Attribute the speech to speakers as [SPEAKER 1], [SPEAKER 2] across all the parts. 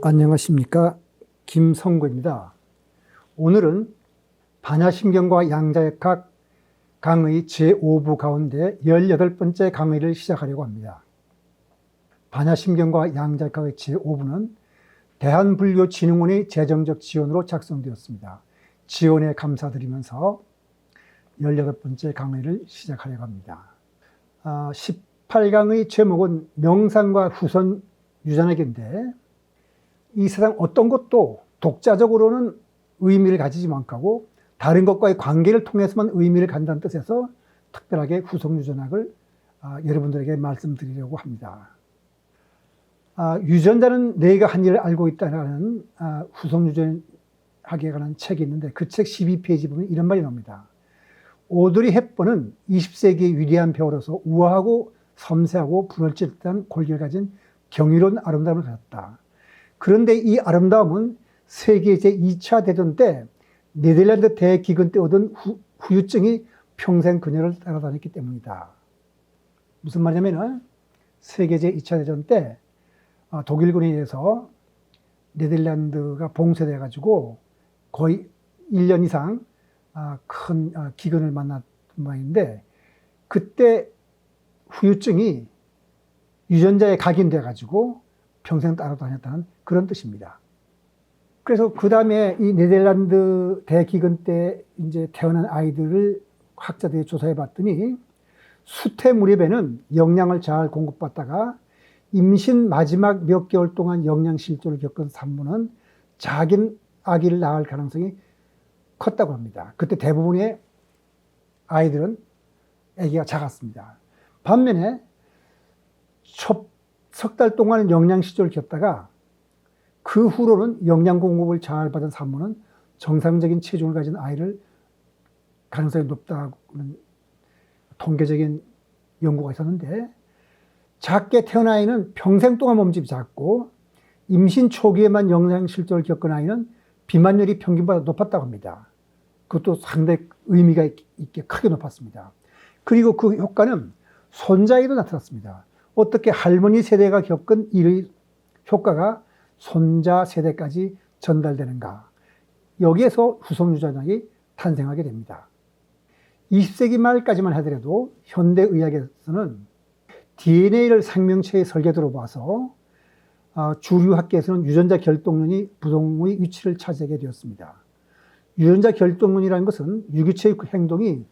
[SPEAKER 1] 안녕하십니까 김성구입니다. 오늘은 반야신경과 양자역학 강의 제5부 가운데 18번째 강의를 시작하려고 합니다. 반야신경과 양자역학의 제5부는 대한불교진흥원의 재정적 지원으로 작성되었습니다. 지원에 감사드리면서 18번째 강의를 시작하려고 합니다. 18강의 제목은 명상과 후선 유전학인데 이 세상 어떤 것도 독자적으로는 의미를 가지지 못하고 다른 것과의 관계를 통해서만 의미를 간다는 뜻에서 특별하게 후성유전학을 아, 여러분들에게 말씀드리려고 합니다. 아, 유전자는 내가 한 일을 알고 있다는 아, 후성유전학에 관한 책이 있는데 그 책 12페이지 보면 이런 말이 나옵니다. 오드리 헵번은 20세기의 위대한 배우로서 우아하고 섬세하고 분을질듯한 골격을 가진 경이로운 아름다움을 가졌다. 그런데 이 아름다움은 세계 제2차 대전 때 네덜란드 대기근 때 얻은 후, 후유증이 평생 그녀를 따라다녔기 때문이다. 무슨 말이냐면은 세계 제2차 대전 때 아, 독일군에 의해서 네덜란드가 봉쇄돼 가지고 거의 1년 이상 아, 큰 아, 기근을 만났던 모양인데 그때 후유증이 유전자에 각인돼 가지고 평생 따라다녔다는 그런 뜻입니다. 그래서 그 다음에 이 네덜란드 대기근 때 이제 태어난 아이들을 학자들이 조사해 봤더니 수태 무렵에는 영양을 잘 공급받다가 임신 마지막 몇 개월 동안 영양 실조를 겪은 산모는 작은 아기를 낳을 가능성이 컸다고 합니다. 그때 대부분의 아이들은 아기가 작았습니다. 반면에 첫 석달 동안 영양 시절을 겪다가 그 후로는 영양 공급을 잘 받은 산모는 정상적인 체중을 가진 아이를 가능성이 높다는 통계적인 연구가 있었는데 작게 태어난 아이는 평생 동안 몸집이 작고 임신 초기에만 영양 실조를 겪은 아이는 비만율이 평균보다 높았다고 합니다. 그것도 상당히 의미가 있게 크게 높았습니다. 그리고 그 효과는 손자에도 나타났습니다. 어떻게 할머니 세대가 겪은 일의 효과가 손자 세대까지 전달되는가. 여기에서 후손유전학이 탄생하게 됩니다. 20세기 말까지만 하더라도 현대의학에서는 DNA를 생명체의 설계도로 봐서 어, 주류 학계에서는 유전자 결동론이 부동의 위치를 차지하게 되었습니다. 유전자 결동론이라는 것은 유기체의 행동이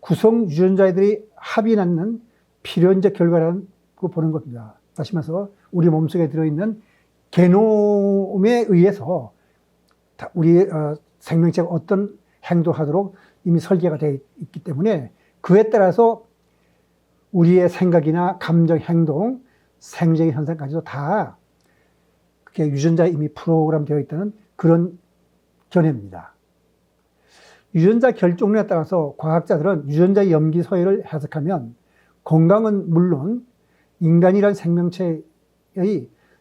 [SPEAKER 1] 구성 유전자들이 합이 낳는 필연적 결과라는 그 보는 겁니다. 다시 말해서 우리 몸속에 들어있는 게놈에 의해서 우리 어, 생명체가 어떤 행동하도록 이미 설계가 되어 있기 때문에 그에 따라서 우리의 생각이나 감정, 행동, 생적인 현상까지도 다 그게 유전자에 이미 프로그램 되어 있다는 그런 견해입니다. 유전자 결정론에 따라서 과학자들은 유전자 염기 서열을 해석하면 건강은 물론 인간이란 생명체의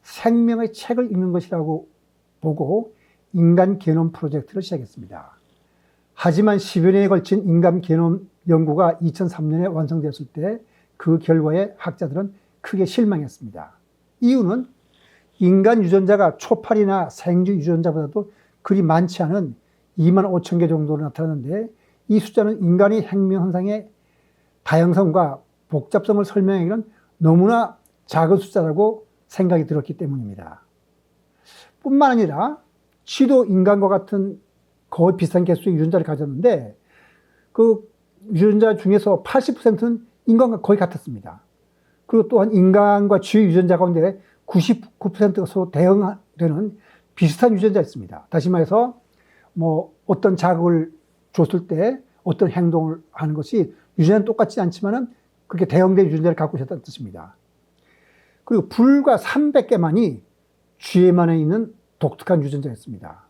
[SPEAKER 1] 생명의 책을 읽는 것이라고 보고 인간 게놈 프로젝트를 시작했습니다. 하지만 10여 년에 걸친 인간 게놈 연구가 2003년에 완성되었을 때 그 결과에 학자들은 크게 실망했습니다. 이유는 인간 유전자가 초팔이나 생쥐 유전자보다도 그리 많지 않은 2만 5천 개 정도로 나타나는데 이 숫자는 인간의 생명 현상의 다양성과 복잡성을 설명하기는 너무나 작은 숫자라고 생각이 들었기 때문입니다. 뿐만 아니라 쥐도 인간과 같은 거의 비슷한 개수의 유전자를 가졌는데 그 유전자 중에서 80%는 인간과 거의 같았습니다. 그리고 또한 인간과 쥐의 유전자 가운데 99%가 서로 대응되는 비슷한 유전자였습니다. 다시 말해서 뭐 어떤 자극을 줬을 때 어떤 행동을 하는 것이 유전자는 똑같지 않지만은 그렇게 대형된 유전자를 갖고 있었다는 뜻입니다. 그리고 불과 300개만이 쥐에만에 있는 독특한 유전자였습니다.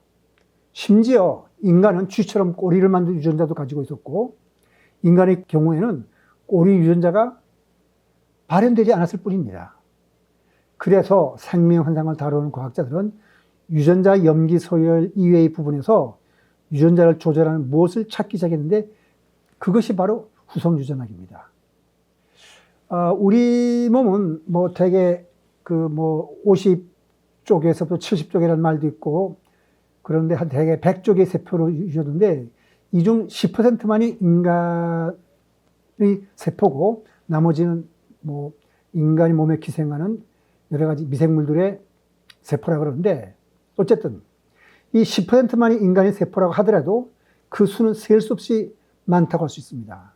[SPEAKER 1] 심지어 인간은 쥐처럼 꼬리를 만든 유전자도 가지고 있었고 인간의 경우에는 꼬리 유전자가 발현되지 않았을 뿐입니다. 그래서 생명 현상을 다루는 과학자들은 유전자 염기 소열 이외의 부분에서 유전자를 조절하는 무엇을 찾기 시작했는데 그것이 바로 후성 유전학입니다. 어, 우리 몸은 뭐 되게 그 뭐 50쪽에서부터 70쪽이라는 말도 있고 그런데 한 대개 100쪽의 세포로 유지하는데 이 중 10%만이 인간의 세포고 나머지는 뭐 인간이 몸에 기생하는 여러 가지 미생물들의 세포라 그러는데 어쨌든 이 10%만이 인간의 세포라고 하더라도 그 수는 셀 수 없이 많다고 할 수 있습니다.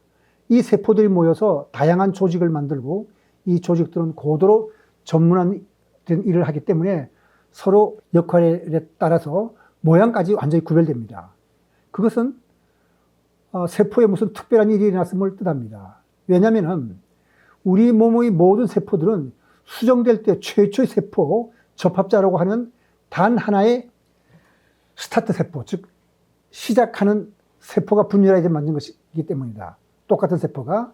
[SPEAKER 1] 이 세포들이 모여서 다양한 조직을 만들고 이 조직들은 고도로 전문화된 일을 하기 때문에 서로 역할에 따라서 모양까지 완전히 구별됩니다. 그것은 어, 세포에 무슨 특별한 일이 일어났음을 뜻합니다. 왜냐하면 우리 몸의 모든 세포들은 수정될 때 최초의 세포 접합자라고 하는 단 하나의 스타트 세포, 즉 시작하는 세포가 분열해야 만든 것이기 때문이다. 똑같은 세포가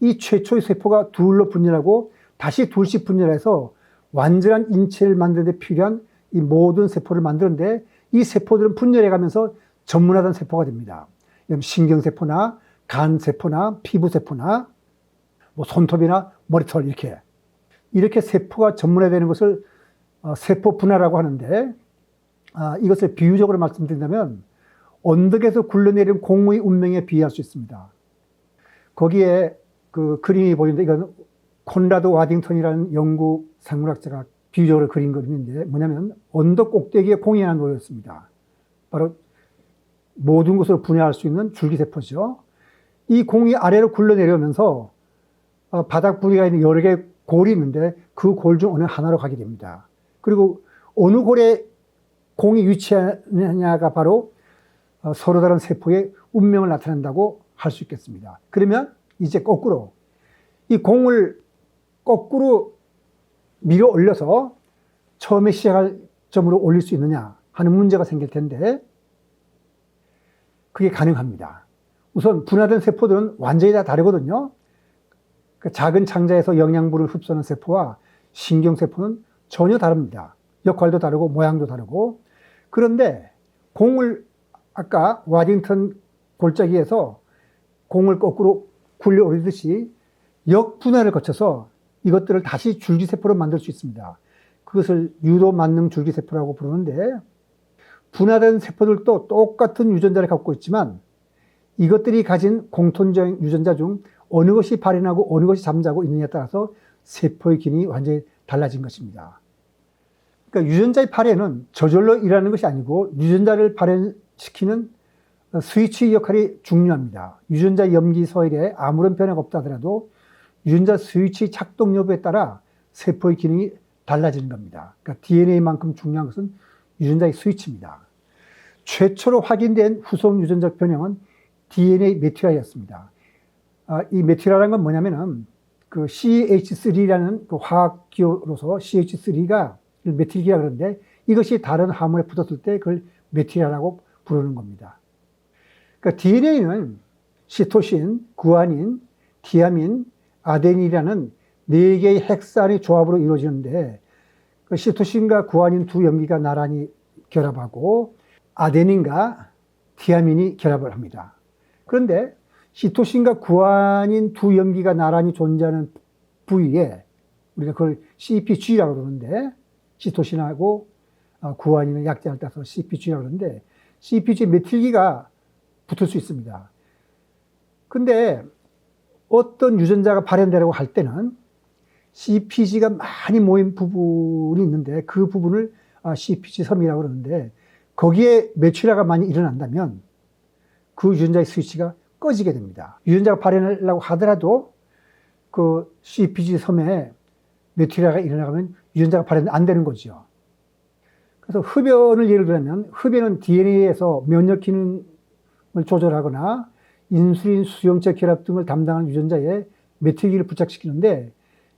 [SPEAKER 1] 이 최초의 세포가 둘로 분열하고 다시 둘씩 분열해서 완전한 인체를 만드는 데 필요한 이 모든 세포를 만드는데 이 세포들은 분열해 가면서 전문화된 세포가 됩니다. 신경세포나 간세포나 피부세포나 뭐 손톱이나 머리털 이렇게 이렇게 세포가 전문화되는 것을 어, 세포 분화라고 하는데 아, 이것을 비유적으로 말씀드린다면 언덕에서 굴러내린 공의 운명에 비유할 수 있습니다. 거기에 그 그림이 보이는데 이건 콘라드 와딩턴이라는 영국 생물학자가 비유적으로 그린 그림인데 뭐냐면 언덕 꼭대기에 공이 하나 놓였습니다. 바로 모든 것을 분해할 수 있는 줄기세포죠. 이 공이 아래로 굴러내려오면서 어, 바닥 부위가 있는 여러 개의 골이 있는데 그 골 중 어느 하나로 가게 됩니다. 그리고 어느 골에 공이 위치하냐가 바로 어, 서로 다른 세포의 운명을 나타낸다고 할 수 있겠습니다. 그러면 이제 거꾸로 이 공을 거꾸로 밀어 올려서 처음에 시작할 점으로 올릴 수 있느냐 하는 문제가 생길 텐데 그게 가능합니다. 우선 분화된 세포들은 완전히 다 다르거든요. 그 작은 창자에서 영양분을 흡수하는 세포와 신경세포는 전혀 다릅니다. 역할도 다르고 모양도 다르고 그런데 공을 아까 와딩턴 골짜기에서 공을 거꾸로 굴려 올리듯이 역분해를 거쳐서 이것들을 다시 줄기세포로 만들 수 있습니다. 그것을 유도 만능 줄기세포라고 부르는데 분화된 세포들도 똑같은 유전자를 갖고 있지만 이것들이 가진 공통적인 유전자 중 어느 것이 발현하고 어느 것이 잠자고 있느냐에 따라서 세포의 기능이 완전히 달라진 것입니다. 그러니까 유전자의 발현은 저절로 일어나는 것이 아니고 유전자를 발현시키는 스위치 역할이 중요합니다. 유전자 염기 서열에 아무런 변화가 없다 하더라도 유전자 스위치 작동 여부에 따라 세포의 기능이 달라지는 겁니다. 그러니까 DNA만큼 중요한 것은 유전자의 스위치입니다. 최초로 확인된 후속 유전적 변형은 DNA 메티라였습니다. 아, 이 메티라라는 건 뭐냐면은 그 CH3라는 그 화학 기호로서 CH3가 메틸기라 그러는데 이것이 다른 화물에 붙었을 때 그걸 메티라라고 부르는 겁니다. 그러니까 DNA는 시토신, 구아닌, 티아민, 아데닌이라는 네 개의 핵산의 조합으로 이루어지는데 그 시토신과 구아닌 두 염기가 나란히 결합하고 아데닌과 티아민이 결합을 합니다. 그런데 시토신과 구아닌 두 염기가 나란히 존재하는 부위에 우리가 그걸 CPG라고 그러는데 시토신하고 어, 구아닌의 약자를 따서 CPG라고 그러는데 CPG 메틸기가 붙을 수 있습니다. 근데 어떤 유전자가 발현되라고 할 때는 CPG가 많이 모인 부분이 있는데 그 부분을 CPG 섬이라고 그러는데 거기에 메추라가 많이 일어난다면 그 유전자의 스위치가 꺼지게 됩니다. 유전자가 발현하려고 하더라도 그 CPG 섬에 메추라가 일어나면 유전자가 발현 안 되는 거죠. 그래서 흡연을 예를 들면 흡연은 DNA에서 면역 기능을 조절하거나 인슐린 수용체 결합 등을 담당하는 유전자에 메틸기를 부착시키는데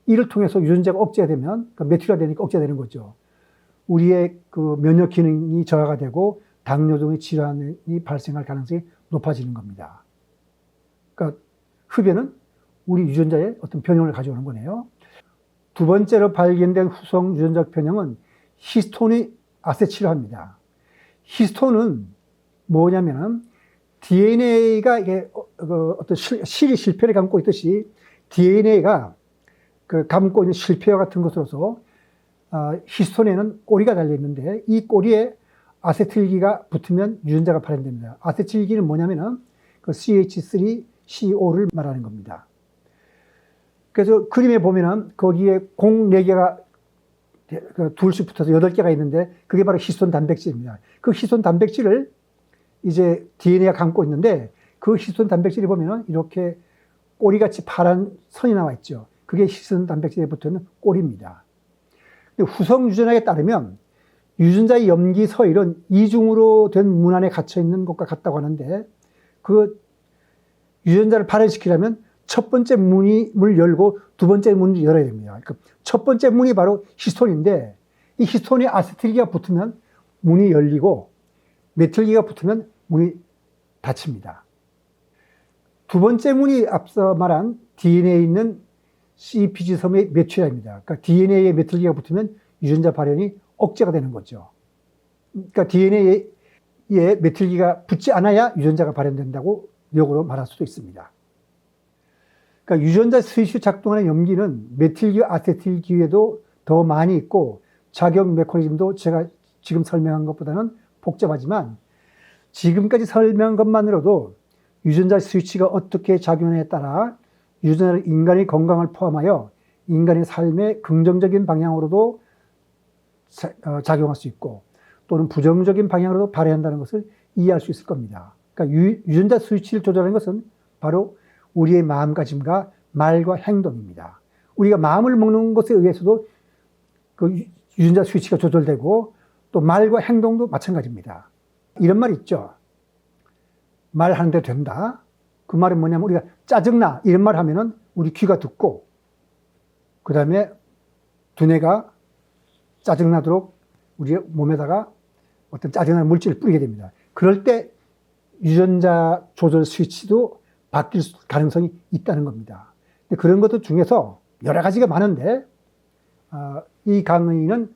[SPEAKER 1] 이를 통해서 유전자가 억제가 되면 그러니까 메틸화 되니까 억제가 되는 거죠. 우리의 그 면역 기능이 저하가 되고 당뇨 등의 질환이 발생할 가능성이 높아지는 겁니다. 그러니까 흡연은 우리 유전자에 어떤 변형을 가져오는 거네요. 두 번째로 발견된 후성 유전적 변형은 히스톤이 아세치로합니다. 히스톤은 뭐냐면은 DNA가 이게 어, 그 어떤 실이 실패를 감고 있듯이 DNA가 그 감고 있는 실패와 같은 것으로서 아, 히스톤에는 꼬리가 달려 있는데 이 꼬리에 아세틸기가 붙으면 유전자가 발현됩니다. 아세틸기는 뭐냐면은 그 CH3CO를 말하는 겁니다. 그래서 그림에 보면은 거기에 공 4개가 그 둘씩 붙어서 8개가 있는데 그게 바로 히스톤 단백질입니다. 그 히스톤 단백질을 이제 DNA가 감고 있는데 그 히스톤 단백질이 보면은 이렇게 꼬리같이 파란 선이 나와 있죠. 그게 히스톤 단백질에 붙어있는 꼬리입니다. 후성 유전학에 따르면 유전자의 염기 서열은 이중으로 된 문 안에 갇혀 있는 것과 같다고 하는데 그 유전자를 발현시키려면 첫 번째 문이 문을 열고 두 번째 문을 열어야 됩니다. 그첫 번째 문이 바로 히스톤인데 이 히스톤에 아세틸기가 붙으면 문이 열리고 메틸기가 붙으면 문이 닫힙니다. 두 번째 문이 앞서 말한 DNA에 있는 CPG 섬의 메추라입니다. 그러니까 DNA에 메틸기가 붙으면 유전자 발현이 억제가 되는 거죠. 그러니까 DNA에 메틸기가 붙지 않아야 유전자가 발현된다고 역으로 말할 수도 있습니다. 그러니까 유전자 스위치 작동하는 염기는 메틸기, 아세틸기에도 더 많이 있고 작용 메커니즘도 제가 지금 설명한 것보다는 복잡하지만 지금까지 설명한 것만으로도 유전자 스위치가 어떻게 작용에 따라 유전자 인간의 건강을 포함하여 인간의 삶의 긍정적인 방향으로도 어, 작용할 수 있고 또는 부정적인 방향으로도 발휘한다는 것을 이해할 수 있을 겁니다. 그러니까 유전자 스위치를 조절하는 것은 바로 우리의 마음가짐과 말과 행동입니다. 우리가 마음을 먹는 것에 의해서도 그 유전자 스위치가 조절되고 또 말과 행동도 마찬가지입니다. 이런 말 있죠. 말하는 데 된다. 그 말은 뭐냐면 우리가 짜증나 이런 말 하면은 우리 귀가 듣고 그 다음에 두뇌가 짜증나도록 우리 몸에다가 어떤 짜증나는 물질을 뿌리게 됩니다. 그럴 때 유전자 조절 스위치도 바뀔 가능성이 있다는 겁니다. 그런 것들 중에서 여러 가지가 많은데 어, 이 강의는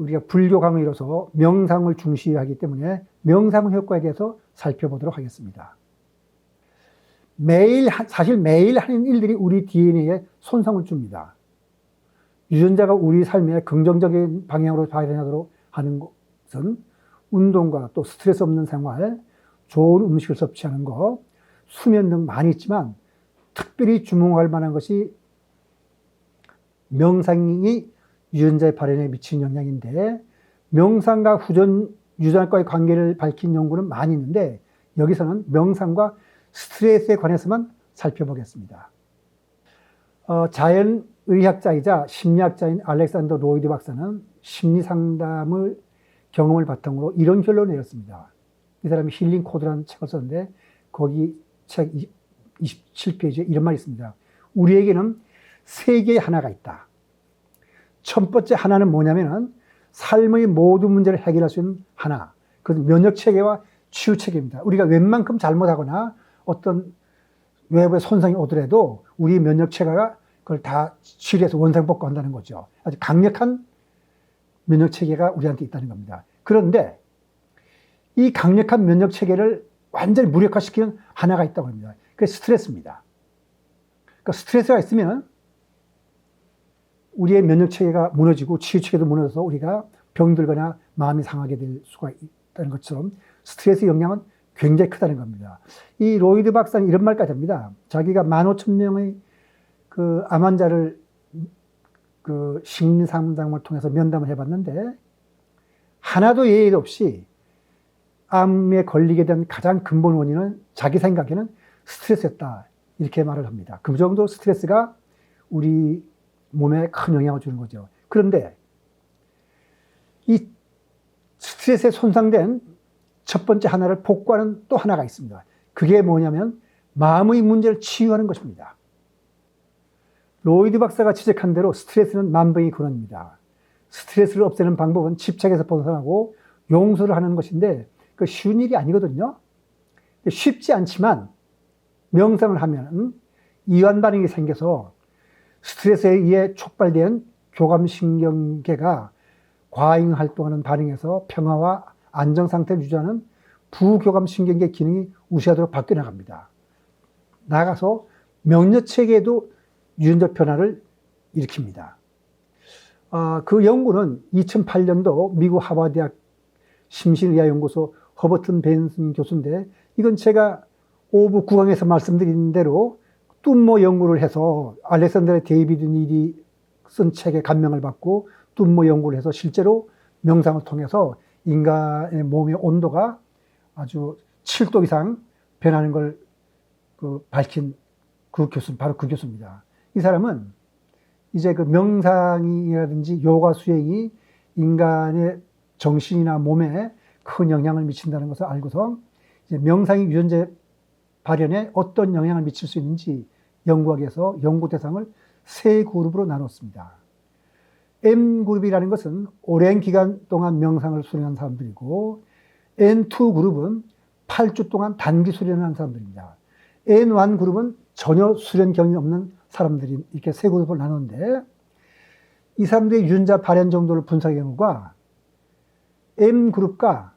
[SPEAKER 1] 우리가 불교 강의로서 명상을 중시하기 때문에 명상 효과에 대해서 살펴보도록 하겠습니다. 매일 사실 매일 하는 일들이 우리 DNA에 손상을 줍니다. 유전자가 우리 삶에 긍정적인 방향으로 발현하도록 하는 것은 운동과 또 스트레스 없는 생활, 좋은 음식을 섭취하는 것, 수면 등 많이 있지만 특별히 주목할 만한 것이 명상이 유전자의 발현에 미치는 영향인데 명상과 후전 유전과의 관계를 밝힌 연구는 많이 있는데 여기서는 명상과 스트레스에 관해서만 살펴보겠습니다. 어, 자연의학자이자 심리학자인 알렉산더 로이드 박사는 심리 상담을 경험을 바탕으로 이런 결론을 내렸습니다. 이 사람이 힐링 코드라는 책을 썼는데 거기 책 27페이지에 이런 말이 있습니다. 우리에게는 세 개의 하나가 있다. 첫 번째 하나는 뭐냐면은 삶의 모든 문제를 해결할 수 있는 하나. 그것은 면역 체계와 치유 체계입니다. 우리가 웬만큼 잘못하거나 어떤 외부의 손상이 오더라도 우리 면역 체계가 그걸 다 치료해서 원상복구 한다는 거죠. 아주 강력한 면역 체계가 우리한테 있다는 겁니다. 그런데 이 강력한 면역 체계를 완전히 무력화시키는 하나가 있다고 합니다. 그게 스트레스입니다. 그러니까 스트레스가 있으면 우리의 면역 체계가 무너지고 치유 체계도 무너져서 우리가 병들거나 마음이 상하게 될 수가 있다는 것처럼 스트레스 영향은 굉장히 크다는 겁니다. 이 로이드 박사는 이런 말까지 합니다. 자기가 15,000명의 그 암 환자를 그 심리 상담을 통해서 면담을 해봤는데 하나도 예의도 없이 암에 걸리게 된 가장 근본 원인은 자기 생각에는 스트레스였다. 이렇게 말을 합니다. 그 정도 스트레스가 우리 몸에 큰 영향을 주는 거죠. 그런데 이 스트레스에 손상된 첫 번째 하나를 복구하는 또 하나가 있습니다. 그게 뭐냐면 마음의 문제를 치유하는 것입니다. 로이드 박사가 지적한 대로 스트레스는 만병의 근원입니다. 스트레스를 없애는 방법은 집착에서 벗어나고 용서를 하는 것인데 그 쉬운 일이 아니거든요. 쉽지 않지만 명상을 하면 이완 반응이 생겨서 스트레스에 의해 촉발된 교감신경계가 과잉 활동하는 반응에서 평화와 안정 상태를 유지하는 부교감신경계 기능이 우세하도록 바뀌어 나갑니다. 나가서 명력 체계에도 유전자 변화를 일으킵니다. 아, 그 연구는 2008년도 미국 하버드대학 심신의학연구소 허버튼 벤슨 교수인데 이건 제가 오부 9강에서 말씀드린 대로 뚱모 연구를 해서 알렉산드레 데이비드 닐이 쓴 책에 감명을 받고 뚱모 연구를 해서 실제로 명상을 통해서 인간의 몸의 온도가 아주 7도 이상 변하는 걸 그 밝힌 그 교수, 바로 그 교수입니다. 이 사람은 이제 그 명상이라든지 요가 수행이 인간의 정신이나 몸에 큰 영향을 미친다는 것을 알고서 이제 명상이 유전자 발현에 어떤 영향을 미칠 수 있는지 위해서 연구 대상을 세 그룹으로 나눴습니다. M그룹이라는 것은 오랜 기간 동안 명상을 수련한 사람들이고 N2 그룹은 8주 동안 단기 수련을 한 사람들입니다. N1 그룹은 전혀 수련 경험이 없는 사람들이 이렇게 세 그룹을 나눴는데 이 사람들의 유전자 발현 정도를 분석한 결과 M 그룹과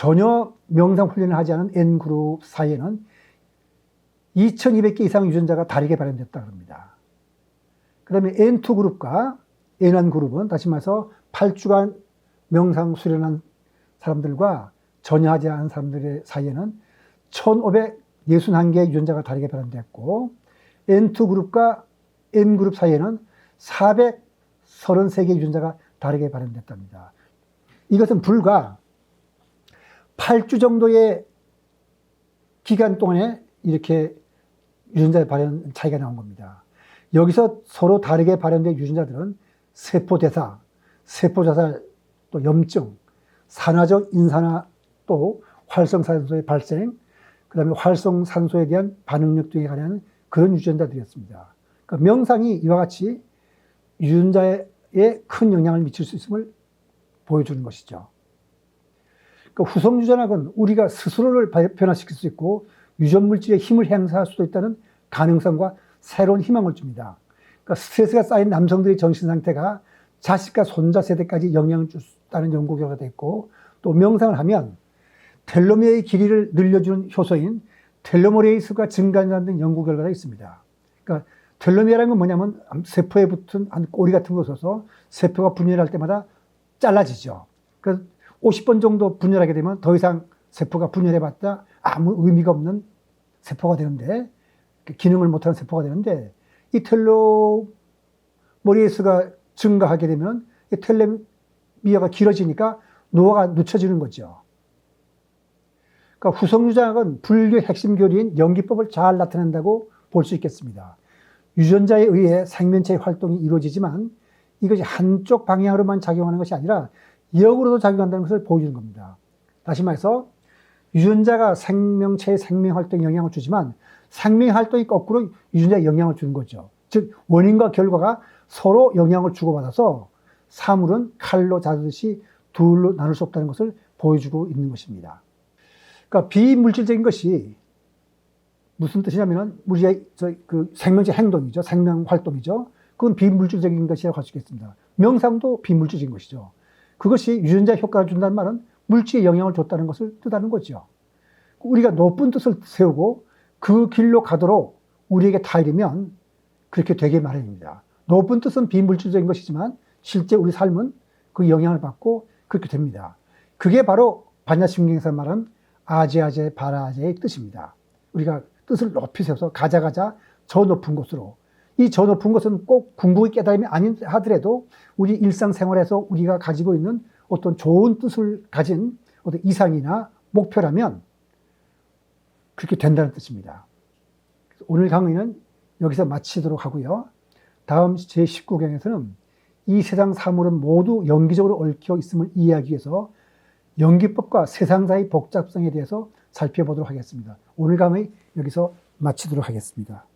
[SPEAKER 1] 전혀 명상 훈련을 하지 않은 N 그룹 사이에는 2200개 이상 유전자가 다르게 발현됐다 그럽니다. 그 다음에 N2 그룹과 N1 그룹은 다시 말해서 8주간 명상 수련한 사람들과 전혀 하지 않은 사람들의 사이에는 1561개의 유전자가 다르게 발현됐고 N2 그룹과 M 그룹 사이에는 433개의 유전자가 다르게 발현됐답니다. 이것은 불과 8주 정도의 기간 동안에 이렇게 유전자의 발현 차이가 나온 겁니다. 여기서 서로 다르게 발현된 유전자들은 세포대사, 세포자살, 또 염증, 산화적 인산화, 또 활성산소의 발생, 그 다음에 활성산소에 대한 반응력 등에 관한 그런 유전자들이었습니다. 그러니까 명상이 이와 같이 유전자에 큰 영향을 미칠 수 있음을 보여주는 것이죠. 그러니까 후성 유전학은 우리가 스스로를 변화시킬 수 있고 유전 물질의 힘을 행사할 수도 있다는 가능성과 새로운 희망을 줍니다. 그러니까 스트레스가 쌓인 남성들의 정신 상태가 자식과 손자 세대까지 영향을 줄수 있다는 연구 결과가 있고 또 명상을 하면 텔로미어의 길이를 늘려주는 효소인 텔로머레이스가 증가한다는 연구 결과가 있습니다. 그러니까 텔로미어라는 건 뭐냐면 세포에 붙은 한 꼬리 같은 것에서 세포가 분열할 때마다 잘라지죠. 그래서 50번 정도 분열하게 되면 더 이상 세포가 분열해봤자 아무 의미가 없는 세포가 되는데 기능을 못하는 세포가 되는데 이 텔로머리에스가 증가하게 되면 이 텔레미어가 길어지니까 노화가 늦춰지는 거죠. 그러니까 후성유전학은 불교의 핵심 교리인 연기법을 잘 나타낸다고 볼 수 있겠습니다. 유전자에 의해 생명체의 활동이 이루어지지만 이것이 한쪽 방향으로만 작용하는 것이 아니라 역으로도 작용한다는 것을 보여주는 겁니다. 다시 말해서 유전자가 생명체의 생명 활동에 영향을 주지만 생명 활동이 거꾸로 유전자에 영향을 주는 거죠. 즉 원인과 결과가 서로 영향을 주고받아서 사물은 칼로 자르듯이 둘로 나눌 수 없다는 것을 보여주고 있는 것입니다. 그러니까 비물질적인 것이 무슨 뜻이냐면은 우리의 그 생명체 행동이죠. 생명 활동이죠. 그건 비물질적인 것이라고 할 수 있겠습니다. 명상도 비물질적인 것이죠. 그것이 유전자 효과를 준다는 말은 물질에 영향을 줬다는 것을 뜻하는 거죠. 우리가 높은 뜻을 세우고 그 길로 가도록 우리에게 타이르면 그렇게 되게 마련입니다. 높은 뜻은 비물질적인 것이지만 실제 우리 삶은 그 영향을 받고 그렇게 됩니다. 그게 바로 반야신경에서 말하는 아제아제 바라아제의 뜻입니다. 우리가 뜻을 높이 세워서 가자 가자 저 높은 곳으로 이 저 높은 것은 꼭 궁극의 깨달음이 아닌 하더라도 우리 일상생활에서 우리가 가지고 있는 어떤 좋은 뜻을 가진 어떤 이상이나 목표라면 그렇게 된다는 뜻입니다. 오늘 강의는 여기서 마치도록 하고요. 다음 제19강에서는 이 세상 사물은 모두 연기적으로 얽혀 있음을 이해하기 위해서 연기법과 세상사의 복잡성에 대해서 살펴보도록 하겠습니다. 오늘 강의 여기서 마치도록 하겠습니다.